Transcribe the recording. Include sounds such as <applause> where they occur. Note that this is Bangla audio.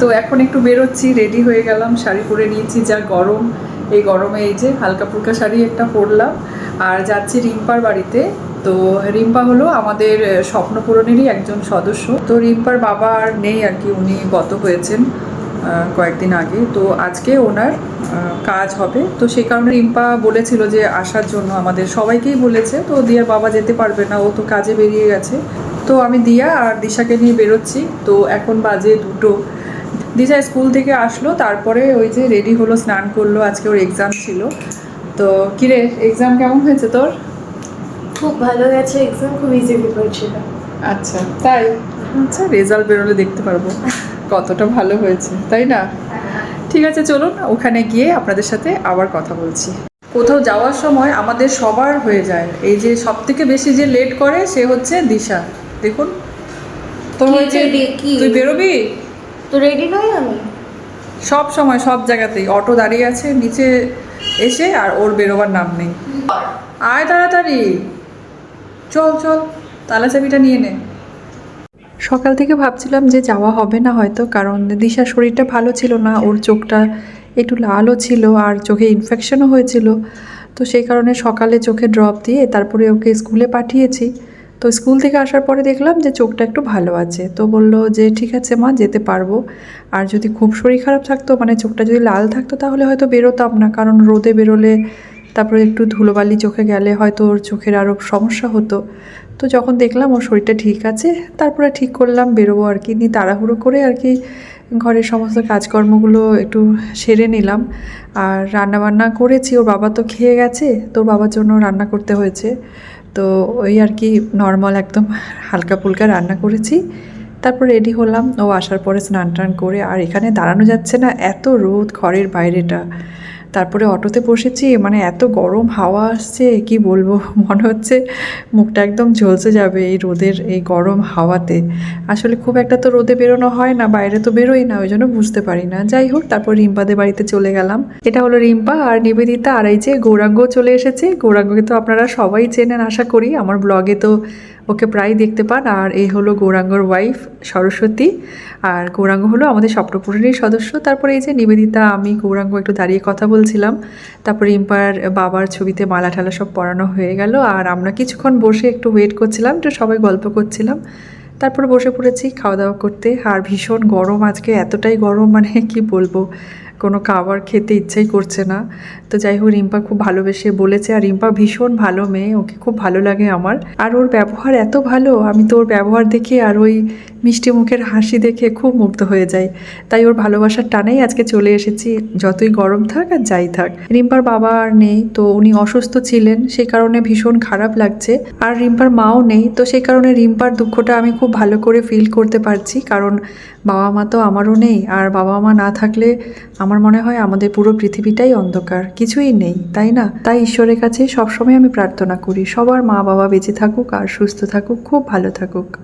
তো এখন একটু বেরোচ্ছি রেডি হয়ে গেলাম, শাড়ি পরে নিয়েছি, যা গরম। এই গরমে এই যে হালকা ফুলকা শাড়ি একটা পরলাম। আর যাচ্ছি রিম্পার বাড়িতে। তো রিম্পা হলো আমাদের স্বপ্ন পূরণেরই একজন সদস্য। তো রিম্পার বাবা আর নেই আর কি, উনি গত হয়েছেন কয়েকদিন আগে। তো আজকে ওনার কাজ হবে। তো সেই কারণে রিম্পা বলেছিল যে আসার জন্য আমাদের সবাইকেই বলেছে। তো দিয়ার বাবা যেতে পারবে না, ও তো কাজে বেরিয়ে গেছে। তো আমি দিয়া আর দিশাকে নিয়ে বেরোচ্ছি। তো এখন বাজে দুটো। দিশা স্কুল থেকে আসলো তারপরে ওই যে রেডি হলো স্নান করল আজকে ওর এক্সাম ছিল। তো কিরে এক্সাম কেমন হয়েছে তোর? খুব ভালো গেছে এক্সাম খুব ইজি পেপার ছিল। আচ্ছা তাই? আচ্ছা রেজাল্ট বেরোলে দেখতে পারব কতটা ভালো হয়েছে তাই না? ঠিক আছে চলুন ওখানে গিয়ে আপনাদের সাথে আবার কথা বলছি। কোথাও যাওয়ার সময় আমাদের সবার হয়ে যায়। এই যে সব থেকে বেশি যে লেট করে সে হচ্ছে দিশা। দেখুন। তোর হয়েছে তুই বেরোবি? তো রেডি নই আমি? সব সময়, সব জায়গাতেই। অটো দাঁড়িয়ে আছে, নিচে এসে আর ওর বেরোবার নাম নেই। আয় তাড়াতাড়ি। চল চল তালা চাবিটা নিয়ে নে। সকাল থেকে ভাবছিলাম যে যাওয়া হবে না হয়তো, কারণ দিশার শরীরটা ভালো ছিল না, ওর চোখটা একটু লালও ছিল আর চোখে ইনফেকশনও হয়েছিল। তো সেই কারণে সকালে চোখে ড্রপ দিয়ে তারপরে ওকে স্কুলে পাঠিয়েছি। তো স্কুল থেকে আসার পরে দেখলাম যে চোখটা একটু ভালো আছে। তো বলল যে, ঠিক আছে মা, যেতে পারব। আর যদি খুব শরীর খারাপ থাকতো মানে চোখটা যদি লাল থাকতো, তাহলে হয়তো বেরোতাম না। কারণ রোদে বেরোলে তারপরে একটু ধুলোবালি চোখে গেলে হয়তো ওর চোখের আরও সমস্যা হতো। তো যখন দেখলাম ওর শরীরটা ঠিক আছে, তারপরে ঠিক করলাম, বেরোবো আর কি। নিয়ে তাড়াহুড়ো করে আর কি ঘরের সমস্ত কাজকর্মগুলো একটু সেরে নিলাম। আর রান্নাবান্না করেছি, ওর বাবা তো খেয়ে গেছে তোর বাবার জন্য রান্না করতে হয়েছে। তো ওই আর কি নর্মাল একদম হালকা ফুলকা রান্না করেছি। তারপর রেডি হলাম। ও আসার পরে স্নান টান করে আর এখানে দাঁড়ানো যাচ্ছে না। এত রোদ ঘরের বাইরেটা। তারপরে অটোতে বসেছি মানে এত গরম হাওয়া আসছে, কি বলব? <laughs> মনে হচ্ছে মুখটা একদম ঝলসে যাবে এই রোদের এই গরম হাওয়াতে। আসলে খুব একটা তো রোদে বেরোনো হয় না, বাইরে তো বেরোই না, ওই জন্য বুঝতে পারি না। যাই হোক, তারপর রিম্পাদের বাড়িতে চলে গেলাম। এটা হলো রিম্পা আর নিবেদিতা, আর এই যে গৌরাঙ্গ চলে এসেছে। গৌরাঙ্গকে তো আপনারা সবাই চেনেন, আশা করি। আমার ব্লগে তো ওকে প্রায় দেখতে পান। আর এই হলো গৌরাঙ্গর ওয়াইফ সরস্বতী। আর গৌরাঙ্গ হলো আমাদের স্বপ্নপূরণের সদস্য। তারপরে এই যে নিবেদিতা, আমি, গৌরাঙ্গ একটু দাঁড়িয়ে কথা বলছিলাম। তারপরে রিম্পার বাবার ছবিতে মালা ঠালা সব পরানো হয়ে গেল। আর আমরা কিছুক্ষণ বসে একটু ওয়েট করছিলাম তো সবাই গল্প করছিলাম। তারপরে বসে পড়েছি খাওয়া দাওয়া করতে। আর ভীষণ গরম আজকে, এতটাই গরম মানে কি বলব? কোনো খাবার খেতে ইচ্ছাই করছে না। তো যাই হোক, রিম্পা খুব ভালোবেসে বলেছে, আর রিম্পা ভীষণ ভালো মেয়ে, ওকে খুব ভালো লাগে আমার। আর ওর ব্যবহার এত ভালো, আমি তো ওর ব্যবহার দেখে আর ওই মিষ্টি মুখের হাসি দেখে খুব মুগ্ধ হয়ে যাই। তাই ওর ভালোবাসার টানেই আজকে চলে এসেছি, যতই গরম থাক আর যাই থাক। রিম্পার বাবা আর নেই, তো উনি অসুস্থ ছিলেন সেই কারণে ভীষণ খারাপ লাগছে। আর রিম্পার মাও নেই, তো সেই কারণে রিম্পার দুঃখটা আমি খুব ভালো করে ফিল করতে পারছি, কারণ বাবা মা তো আমারও নেই, আর বাবা মা না থাকলে আমার মনে হয় আমাদের পুরো পৃথিবীটাই অন্ধকার, কিছুই নেই, তাই না? তাই ঈশ্বরের কাছে সবসময় আমি প্রার্থনা করি, সবার মা বাবা বেঁচে থাকুক আর সুস্থ থাকুক, খুব ভালো থাকুক।